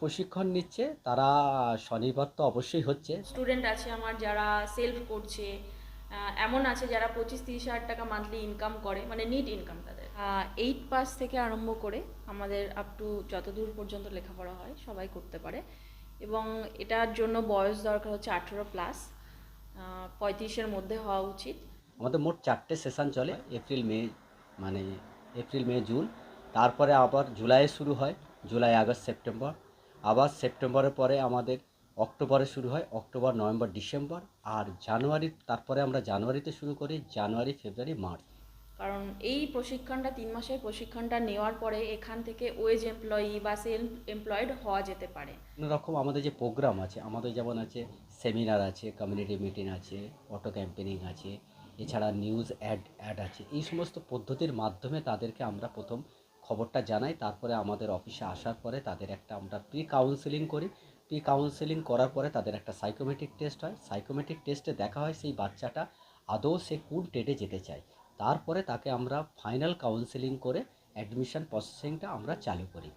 প্রশিক্ষণ নিচ্ছে তারা স্বনির্ভর তো অবশ্যই হচ্ছে। স্টুডেন্ট আছে আমার যারা সেলফ করছে এমন আছে যারা পঁচিশ তিরিশ হাজার টাকা মান্থলি ইনকাম করে মানে নিট ইনকাম তাদের। এইট পাস থেকে আরম্ভ করে আমাদের আপ টু যতদূর পর্যন্ত লেখাপড়া হয় সবাই করতে পারে। এবং এটার জন্য বয়স দরকার হচ্ছে আঠেরো প্লাস পঁয়ত্রিশের মধ্যে হওয়া উচিত। আমাদের মোট চারটে সেশন চলে এপ্রিল মে মানে এপ্রিল মে জুন তারপরে আবার জুলাইয়ে শুরু হয় জুলাই আগস্ট সেপ্টেম্বর আবার সেপ্টেম্বরের পরে আমাদের অক্টোবরে শুরু হয় অক্টোবর নভেম্বর ডিসেম্বর আর জানুয়ারি তারপরে আমরা জানুয়ারিতে শুরু করি জানুয়ারি ফেব্রুয়ারি মার্চ। কারণ এই প্রশিক্ষণটা তিন মাসের প্রশিক্ষণটা নেওয়ার পরে এখান থেকে ওয়েজ এমপ্লয়ি বা সেলফ এমপ্লয়েড হওয়া যেতে পারে। রকম আমাদের যে প্রোগ্রাম আছে আমাদের যেমন আছে সেমিনার আছে কমিউনিটি মিটিং আছে অটো ক্যাম্পেনিং আছে এছাড়া নিউজ অ্যাড অ্যাড আছে এই সমস্ত পদ্ধতির মাধ্যমে তাদেরকে আমরা প্রথম খবরটা জানাই, তারপরে আমাদের অফিসে আসার পরে তাদের একটা আমরা প্রি কাউন্সেলিং করি। প্রি কাউন্সেলিং করার পরে তাদের একটা সাইকোমেট্রিক টেস্ট হয়। সাইকোমেট্রিক টেস্টে দেখা হয় সেই বাচ্চাটা আদৌ সে কোন টেটে যেতে চায়। তারপরে তাকে আমরা ফাইনাল কাউন্সেলিং করে অ্যাডমিশন প্রসেসিংটা আমরা চালু করি।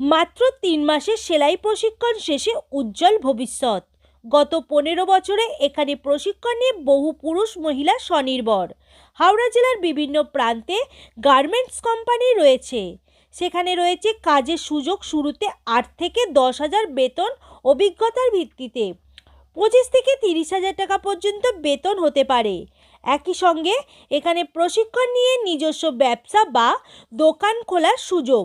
মাত্র তিন মাসের সেলাই প্রশিক্ষণ শেষে উজ্জ্বল ভবিষ্যৎ। গত পনেরো বছরে এখানে প্রশিক্ষণ নিয়ে বহু পুরুষ মহিলা স্বনির্ভর। হাওড়া জেলার বিভিন্ন প্রান্তে গার্মেন্টস কোম্পানি রয়েছে। সেখানে রয়েছে কাজের সুযোগ শুরুতে আট থেকে দশ হাজার বেতন অভিজ্ঞতার ভিত্তিতে। পঁচিশ থেকে তিরিশ হাজার টাকা পর্যন্ত বেতন হতে পারে। একই সঙ্গে এখানে প্রশিক্ষণ নিয়ে নিজস্ব ব্যবসা বা দোকান খোলার সুযোগ।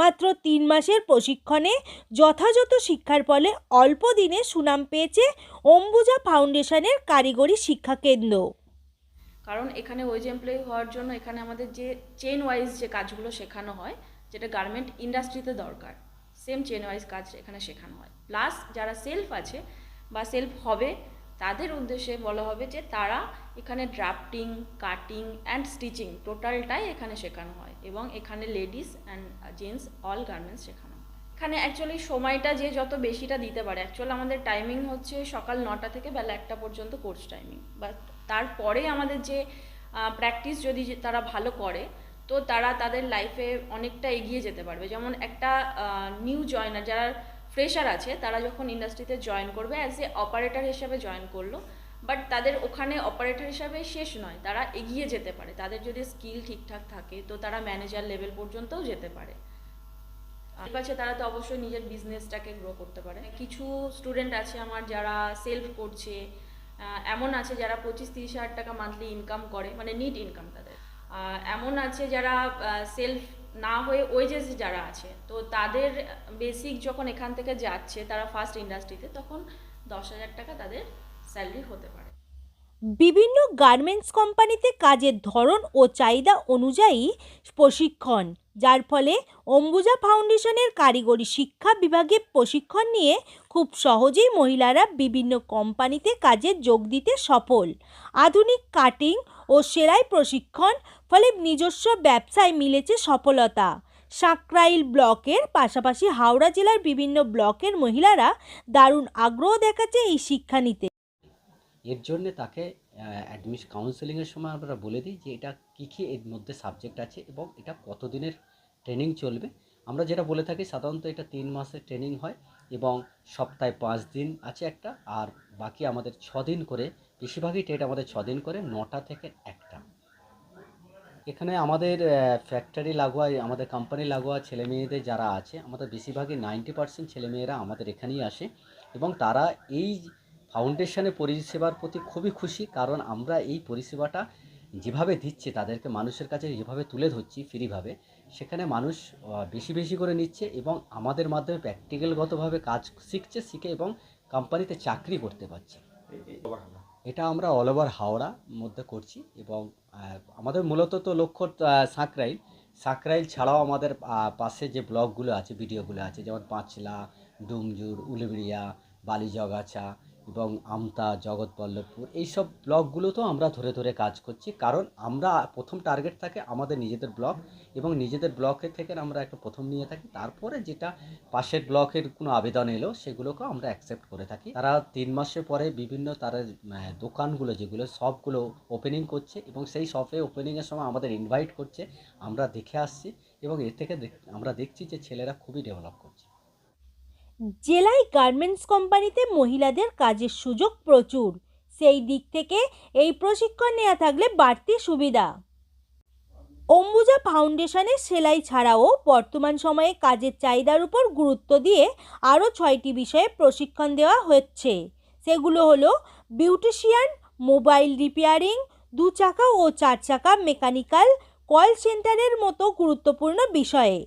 মাত্র তিন মাসের প্রশিক্ষণে যথাযথ শিক্ষার ফলে অল্প দিনে সুনাম পেয়েছে অম্বুজা ফাউন্ডেশনের কারিগরি শিক্ষা কেন্দ্র। কারণ এখানে ওয়েজ এমপ্লয়ি হওয়ার জন্য এখানে আমাদের যে চেন ওয়াইজ যে কাজগুলো শেখানো হয়, যেটা গার্মেন্ট ইন্ডাস্ট্রিতে দরকার, সেম চেন ওয়াইজ কাজ এখানে শেখানো হয়। প্লাস যারা সেলফ আছে বা সেলফ হবে তাদের উদ্দেশ্যে বলা হবে যে তারা এখানে ড্রাফটিং কাটিং অ্যান্ড স্টিচিং টোটালটাই এখানে শেখানো হয় এবং এখানে ladies and gents all garments শেখানো হয়। এখানে অ্যাকচুয়ালি সময়টা যে যত বেশিটা দিতে পারে অ্যাকচুয়ালি আমাদের টাইমিং হচ্ছে সকাল নটা থেকে বেলা একটা পর্যন্ত কোর্স টাইমিং বাট তারপরে আমাদের যে প্র্যাকটিস যদি তারা ভালো করে, তো তারা তাদের লাইফে অনেকটা এগিয়ে যেতে পারবে। যেমন একটা নিউ জয়নার যারা ফ্রেশার আছে, তারা যখন ইন্ডাস্ট্রিতে জয়েন করবে অ্যাজ এ অপারেটর হিসাবে জয়েন করল বাট তাদের ওখানে অপারেটর হিসাবে শেষ নয়, তারা এগিয়ে যেতে পারে। তাদের যদি স্কিল ঠিকঠাক থাকে, তো তারা ম্যানেজার লেভেল পর্যন্তও যেতে পারে। আর পাচ্ছে তারা তো অবশ্যই নিজের বিজনেসটাকে গ্রো করতে পারে। কিছু স্টুডেন্ট আছে আমার যারা সেলফ করছে এমন আছে যারা পঁচিশ তিরিশ হাজার টাকা মান্থলি ইনকাম করে মানে নিট ইনকাম তাদের। এমন আছে যারা সেলফ না হয়ে ওয়েজেস যারা আছে, তো তাদের বেসিক যখন এখান থেকে যাচ্ছে, তারা ফার্স্ট ইন্ডাস্ট্রিতে তখন দশ হাজার টাকা তাদের স্যালারি হতে পারে। বিভিন্ন গার্মেন্টস কোম্পানিতে কাজের ধরন ও চাহিদা অনুযায়ী প্রশিক্ষণ, যার ফলে অম্বুজা ফাউন্ডেশনের কারিগরি শিক্ষা বিভাগে প্রশিক্ষণ নিয়ে খুব সহজেই মহিলারা বিভিন্ন কোম্পানিতে কাজে যোগ দিতে সফল। আধুনিক কাটিং ও সেলাই প্রশিক্ষণ, ফলে নিজস্ব ব্যবসায় মিলেছে সফলতা। সাঁকরাইল ব্লকের পাশাপাশি হাওড়া জেলার বিভিন্ন ব্লকের মহিলারা দারুণ আগ্রহ দেখাচ্ছে এই শিক্ষা নিতে। এর জন্যে তাকে অ্যাডমিশ কাউন্সেলিংয়ের সময় আমরা বলে দিই যে এটা কী কী এর মধ্যে সাবজেক্ট আছে এবং এটা কতদিনের ট্রেনিং চলবে। আমরা যেটা বলে থাকি, সাধারণত এটা তিন মাসের ট্রেনিং হয় এবং সপ্তাহে পাঁচ দিন আছে একটা, আর বাকি আমাদের ছ দিন করে, বেশিরভাগই টেট আমাদের ছ দিন করে, নটা থেকে একটা। এখানে আমাদের ফ্যাক্টরি লাগোয়া, আমাদের কোম্পানি লাগোয়া ছেলে মেয়েদের যারা আছে, আমাদের বেশিরভাগই নাইনটি পার্সেন্ট ছেলেমেয়েরা আমাদের এখানেই আসে এবং তারা এই ফাউন্ডেশনের পরিষেবার প্রতি খুবই খুশি, কারণ আমরা এই পরিষেবাটা যেভাবে দিচ্ছে, তাদেরকে মানুষের কাছে যেভাবে তুলে ধরছি ফ্রিভাবে, সেখানে মানুষ বেশি বেশি করে নিচ্ছে এবং আমাদের মাধ্যমে প্র্যাকটিক্যালগতভাবে কাজ শিখছে, শিখে এবং কোম্পানিতে চাকরি করতে পারছে। এটা আমরা অল ওভার হাওড়া মধ্যে করছি এবং আমাদের মূলত তো লক্ষ্য সাঁকরাইল। সাঁকরাইল ছাড়াও আমাদের পাশে যে ব্লকগুলো আছে, ভিডিওগুলো আছে, যেমন পাঁচলা, ডুমজুর, উলুবেড়িয়া, বালিজগাছা এবং আমতা, জগৎবল্লভপুর, এইসব ব্লকগুলোতেও আমরা ধরে ধরে কাজ করছি। কারণ আমরা প্রথম টার্গেট থাকে আমাদের নিজেদের ব্লক এবং নিজেদের ব্লকের থেকে আমরা একটা প্রথম নিয়ে থাকি। তারপরে যেটা পাশের ব্লকের কোনো আবেদন এলো, সেগুলোকেও আমরা অ্যাকসেপ্ট করে থাকি। তারা তিন মাসের পরে বিভিন্ন তারা দোকানগুলো যেগুলো, সবগুলো ওপেনিং করছে এবং সেই শপে ওপেনিংয়ের সময় আমাদের ইনভাইট করছে। আমরা দেখে আসছি এবং এর থেকে আমরা দেখছি যে ছেলেরা খুবই ডেভেলপ করছে। জেলায় গার্মেন্টস কোম্পানিতে মহিলাদের কাজের সুযোগ প্রচুর। সেই দিক থেকে এই প্রশিক্ষণ নেওয়া থাকলে বাড়তি সুবিধা। অম্বুজা ফাউন্ডেশনের সেলাই ছাড়াও বর্তমান সময়ে কাজের চাহিদার উপর গুরুত্ব দিয়ে আরও ছয়টি বিষয়ে প্রশিক্ষণ দেওয়া হচ্ছে। সেগুলো হলো বিউটিশিয়ান, মোবাইল রিপেয়ারিং দু চাকা ও চার চাকা মেকানিক্যাল, কল সেন্টারের মতো গুরুত্বপূর্ণ বিষয়ে।